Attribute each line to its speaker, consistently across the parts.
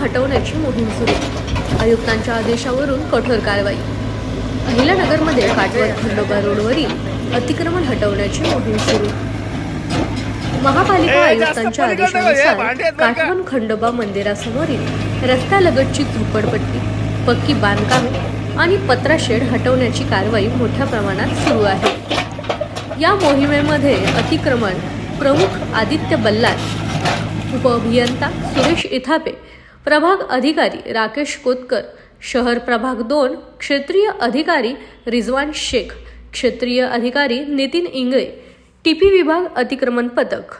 Speaker 1: हटवण्याची मोहीम सुरू. आयुक्तांच्या आदेशावरून कठोर कारवाई. अहिल्यानगरमध्ये काटवर खंडोबा रोडवरील अतिक्रमण हटवण्याची मोहीम सुरू. महापालिका आयुक्तांच्या आदेशानुसार? काठवण खंडोबा मंदिरासमोरील रस्त्यालगतची झोपडपट्टी पक्की बांधकामे आणि पत्रा शेड हटवण्याची कारवाई मोठ्या प्रमाणात सुरू आहे. या मोहिमेमध्ये अतिक्रमण प्रमुख आदित्य बल्लाळ उपअभियंता सुरेश इथापे प्रभाग अधिकारी राकेश कोतकर शहर प्रभाग दोन क्षेत्रीय अधिकारी रिजवान शेख क्षेत्रीय अधिकारी नितीन इंगळे टीपी विभाग अतिक्रमण पथक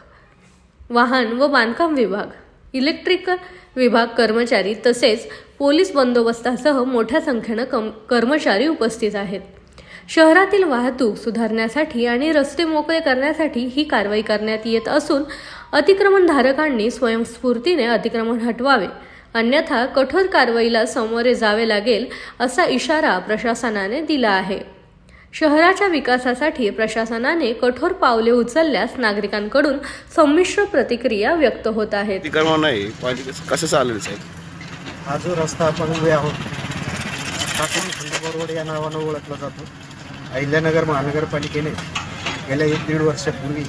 Speaker 1: वाहन व बांधकाम विभाग इलेक्ट्रिकल विभाग कर्मचारी तसेच पोलीस बंदोबस्तासह मोठ्या संख्येनं कम कर्मचारी उपस्थित आहेत. शहरातील वाहतूक सुधारण्यासाठी आणि रस्ते मोकळे करण्यासाठी ही कारवाई करण्यात येत असून अतिक्रमणधारकांनी स्वयंस्फूर्तीने अतिक्रमण हटवावे. अन्यथा कठोर कारवाईला सामोरे जावे लागेल असा इशारा प्रशासनाने दिला आहे. शहराच्या विकासासाठी प्रशासनाने कठोर पावले उचलल्यास नागरिकांकडून संमिश्र प्रतिक्रिया व्यक्त होत आहेत.
Speaker 2: अतिक्रमण नाही पाहिजे कसं चालेल साहेब?
Speaker 3: हा जो रस्ता आपण उभे आहोत या नावानं ओळखला जातो. अहिल्यानगर महानगरपालिकेने गेल्या एक दीड वर्षापूर्वी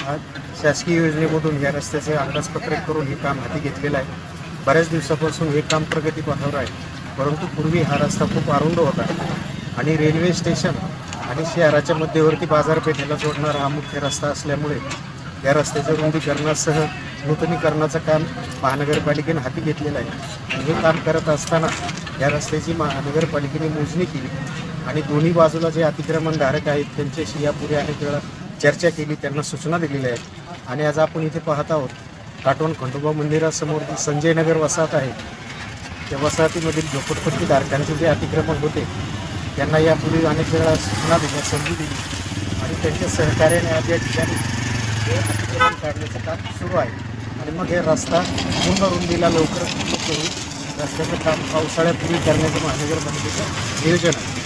Speaker 3: हा शासकीय योजनेमधून या रस्त्याचे अंदाजपत्रक करून हे काम हाती घेतलेलं आहे. बऱ्याच दिवसापासून हे काम प्रगतीपथावर आहे. परंतु पूर्वी हा रस्ता खूप अरुंद होता आणि रेल्वे स्टेशन आणि शहराच्या मध्यवर्ती बाजारपेठेला जोडणारा हा मुख्य रस्ता असल्यामुळे या रस्त्याच्या रुंदीकरणासह नूतनीकरणाचं काम महानगरपालिकेने हाती घेतलेलं आहे. आणि हे काम करत असताना या रस्त्याची महानगरपालिकेने मोजणी केली. आणि दोन्ही बाजूला जे अतिक्रमणधारक आहेत त्यांच्याशी यापुढे अनेक वेळा चर्चा केली त्यांना सूचना दिलेल्या आहेत. आणि आज आपण इथे पाहत आहोत काटवण खंडोबा मंदिरासमोर जी संजय नगर वसाहत आहे त्या वसाहतीमधील झोपडपट्टीधारकांचे जे अतिक्रमण होते त्यांना यापूर्वी अनेक वेळा सूचना दिल्या संधी दिली. आणि त्यांच्या सहकार्याने आज या ठिकाणी हे अतिक्रमण काढण्याचं काम सुरू आहे. आणि मग हे रस्ता पूर्ण रुंदीला लवकरच पूर्ण करून रस्त्याचं काम पावसाळ्यापूर्वी करण्याचं महानगरपालिकेचं नियोजन आहे.